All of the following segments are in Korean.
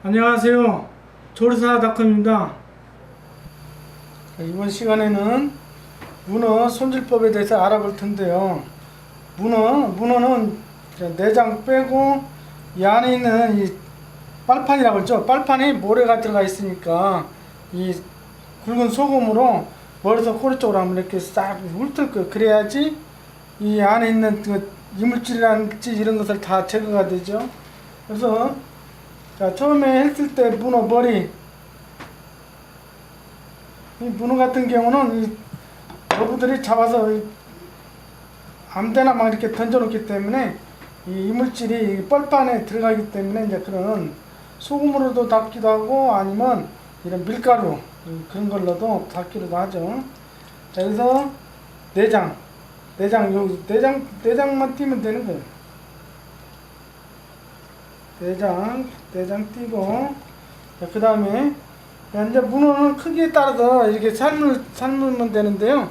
안녕하세요. 조리사닷컴입니다. 이번 시간에는 문어 손질법에 대해서 알아볼 텐데요. 문어, 문어는 내장 빼고 이 안에 있는 이 빨판이라고 했죠. 빨판에 모래가 들어가 있으니까 이 굵은 소금으로 머리에서 꼬리 쪽으로 한번 이렇게 싹 훑을 거 그래야지 이 안에 있는 그 이물질이란지 이런 것을 다 제거가 되죠. 그래서 자 처음에 했을 때 문어 머리 이 문어 같은 경우는 이 어부들이 잡아서 이 아무데나 막 이렇게 던져놓기 때문에 이 이물질이 이 뻘판에 들어가기 때문에 이제 그런 소금으로도 닦기도 하고 아니면 이런 밀가루 음, 그런 걸로도 닦기도 하죠. 자 여기서 내장 내장 요 내장 내장만 띄면 되는 거예요. 내장 내장 띄고 그 다음에 이제 문어는 크기에 따라서 이렇게 삶을 삶으면 되는데요.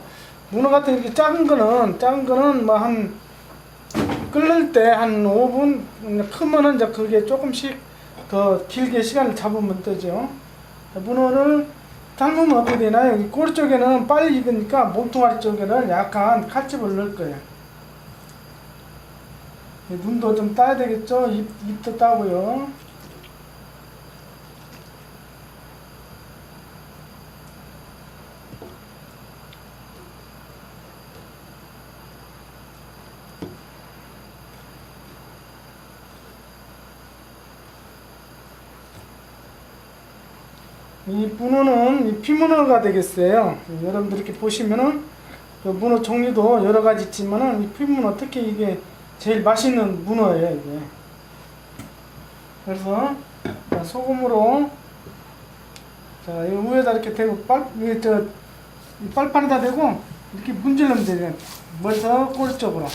문어 같은 이렇게 작은 거는 작은 거는 뭐 한 끓는 때한 5분 크면은 이제 그게 조금씩 더 길게 시간을 잡으면 되죠. 문어를 삶으면 어떻게 되나요? 이 꼬리 쪽에는 빨리 익으니까 몸통아리 쪽에는 약간 칼집을 넣을 거예요. 이 눈도 좀 따야 되겠죠? 입, 입도 따고요. 이 문어는 이 피문어가 되겠어요. 여러분들 이렇게 보시면은 그 문어 종류도 여러 가지 있지만은 이 피문어 특히 이게 제일 맛있는 문어예요 이게. 그래서 자, 소금으로 자, 이 위에다 이렇게 대고 빨, 이저 이 빨판에다 대고 이렇게 문질러면 돼요. 먼저 꼬리 쪽으로.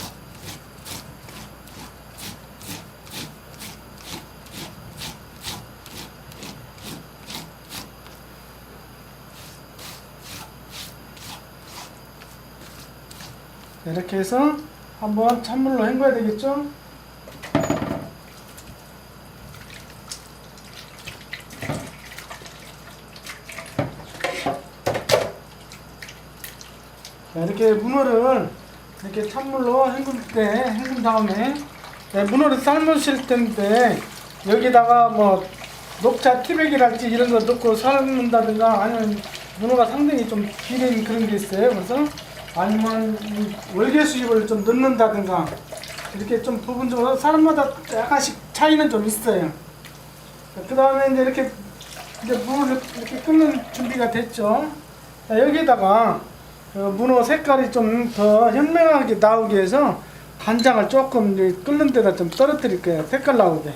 이렇게 해서 한번 찬물로 헹궈야 되겠죠? 자, 이렇게 문어를 이렇게 찬물로 헹굴 때 헹군 다음에 네, 문어를 삶으실 텐데 여기다가 뭐 녹차 티백이랄지 이런 거 넣고 삶는다든가 아니면 문어가 상당히 좀 비린 그런 게 있어요. 그래서 아니면 이 월계수잎을 좀 넣는다든가 이렇게 좀 부분적으로 사람마다 약간씩 차이는 좀 있어요. 그 다음에 이제 이렇게 이제 물을 이렇게 끓는 준비가 됐죠. 자, 여기다가 그 문어 색깔이 좀 더 현명하게 나오기 위해서 간장을 조금 끓는 데다 좀 떨어뜨릴 거예요. 색깔 나오게.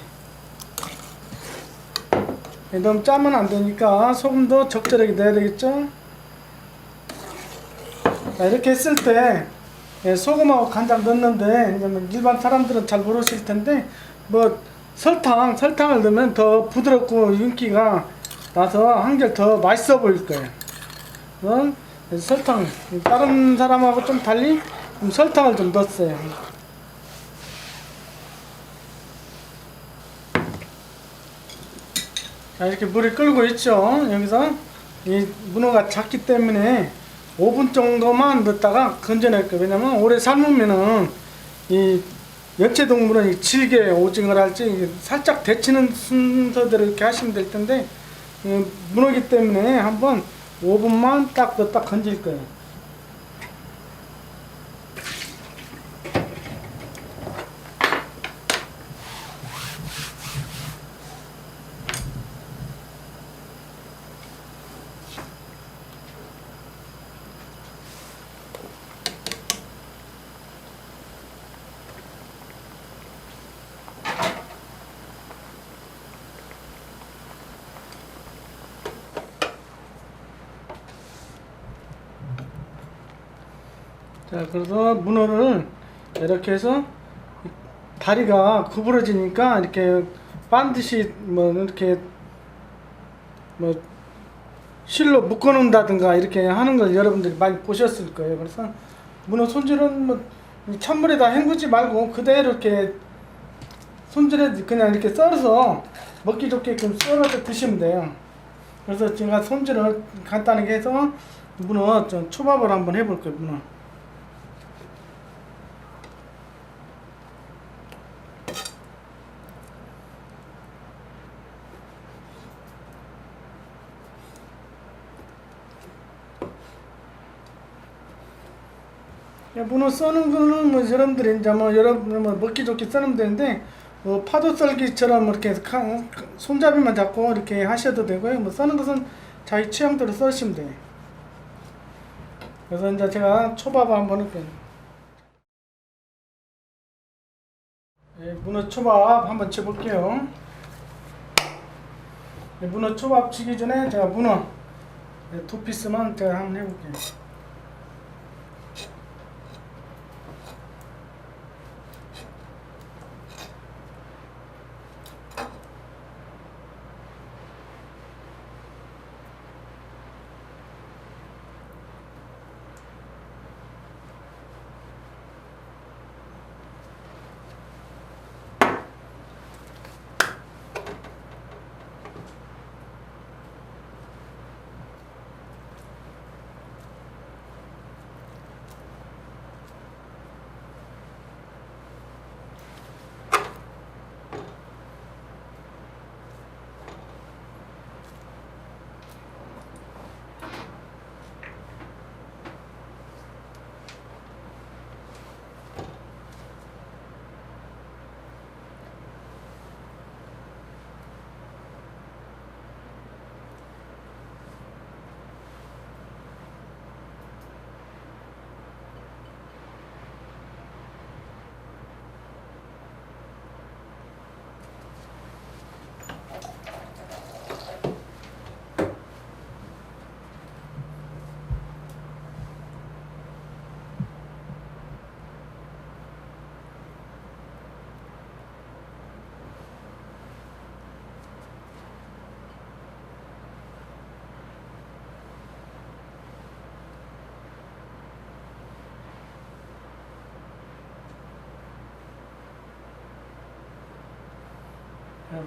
예, 너무 짜면 안 되니까 소금도 적절하게 넣어야 되겠죠. 자, 이렇게 했을 때 예, 소금하고 간장 넣는데 일반 사람들은 잘 모르실 텐데 뭐 설탕 설탕을 넣으면 더 부드럽고 윤기가 나서 한결 더 맛있어 보일 거예요. 그건 설탕 다른 사람하고 좀 달리 좀 설탕을 좀 넣었어요. 자 이렇게 물이 끓고 있죠. 여기서 이 문어가 작기 때문에 5분 정도만 넣다가 건져낼 거예요. 왜냐면 오래 삶으면은 이 여체 동물은 이 질게 오징어를 할지 살짝 데치는 순서대로 이렇게 하시면 될 텐데 음, 문어기 때문에 한번 5분만 딱 넣었다 건질 거예요. 자, 그래서 문어를 이렇게 해서 다리가 구부러지니까 이렇게 반드시 뭐 이렇게 뭐 실로 묶어 놓는다든가 이렇게 하는 걸 여러분들이 많이 보셨을 거예요. 그래서 문어 손질은 뭐이 찬물에다 헹구지 말고 그대로 이렇게 손질해 그냥 이렇게 썰어서 먹기 좋게끔 썰어서 드시면 돼요. 그래서 제가 손질을 간단하게 해서 문어 좀 초밥을 한번 해볼게요. 문어. 문어 써는 거는 뭐 여러분들이 이제 뭐 여러분 뭐 먹기 좋게 써면 되는데 뭐 파도 썰기처럼 이렇게 카- 손잡이만 잡고 이렇게 하셔도 되고요. 뭐 써는 것은 자기 취향대로 써시면 돼요. 그래서 이제 제가 초밥 한번 할게요. 예, 문어 초밥 한번 쳐볼게요. 예, 문어 초밥 치기 전에 제가 문어 예, 두 피스만 제가 한번 해볼게요.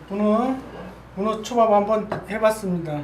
문어 문어 초밥 한번 해봤습니다.